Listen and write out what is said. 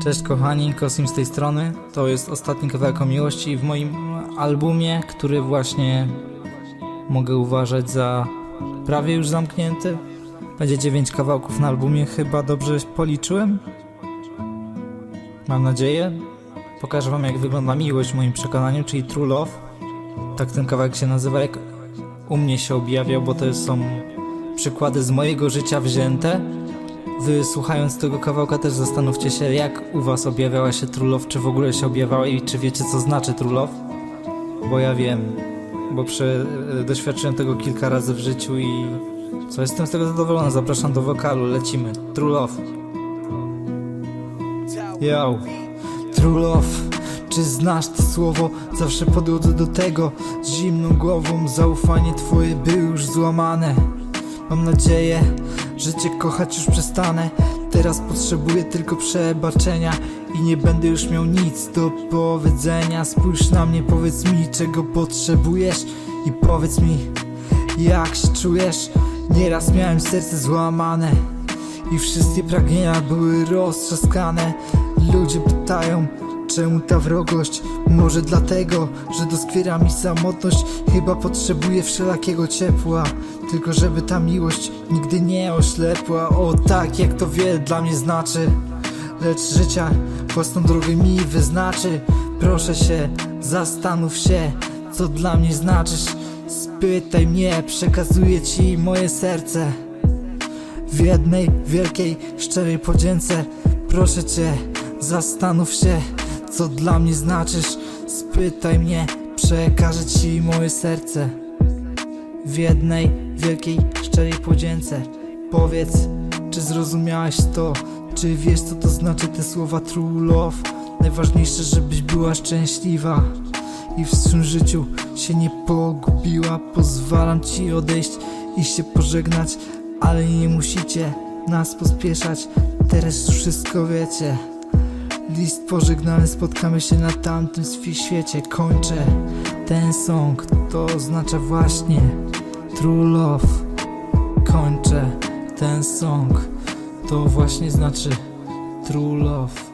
Cześć kochani, Kosim z tej strony. To jest ostatni kawałek o miłości w moim albumie, który właśnie mogę uważać za prawie już zamknięty. Będzie 9 kawałków na albumie, chyba dobrze policzyłem. Mam nadzieję. Pokażę wam jak wygląda miłość w moim przekonaniu, czyli True Love. Tak ten kawałek się nazywa, jak u mnie się objawiał, bo to są przykłady z mojego życia wzięte. Wy słuchając tego kawałka też zastanówcie się, jak u was objawiała się True Love, czy w ogóle się objawiała i czy wiecie co znaczy True Love? Bo ja wiem, bo przy, e, doświadczyłem tego kilka razy w życiu i co jestem z tego zadowolony. Zapraszam do wokalu, lecimy. True Love. Yo. True Love. Czy znasz to słowo? Zawsze podchodzę do tego z zimną głową. Zaufanie twoje było już złamane. Mam nadzieję, że cię kochać już przestanę. Teraz potrzebuję tylko przebaczenia i nie będę już miał nic do powiedzenia. Spójrz na mnie, powiedz mi, czego potrzebujesz i powiedz mi, jak się czujesz. Nieraz miałem serce złamane i wszystkie pragnienia były roztrzaskane. Ludzie pytają, czemu ta wrogość? Może dlatego, że doskwiera mi samotność. Chyba potrzebuję wszelakiego ciepła, tylko żeby ta miłość nigdy nie oślepła. O tak, jak to wiele dla mnie znaczy. Lecz życia własną drogę mi wyznaczy. Proszę się, zastanów się, co dla mnie znaczysz. Spytaj mnie, przekazuję ci moje serce. W jednej wielkiej, szczerej podzięce Proszę cię, zastanów się Co dla mnie znaczysz? Spytaj mnie, przekażę ci moje serce. W jednej wielkiej, szczerej podzięce. Powiedz, czy zrozumiałeś to? Czy wiesz co to znaczy te słowa true love? Najważniejsze, żebyś była szczęśliwa. I w swym życiu się nie pogubiła. Pozwalam ci odejść i się pożegnać Ale nie musicie nas pospieszać. Teraz już wszystko wiecie List pożegnalny, spotkamy się na tamtym świecie. Kończę ten song, to oznacza właśnie True Love. Kończę ten song, to właśnie znaczy True Love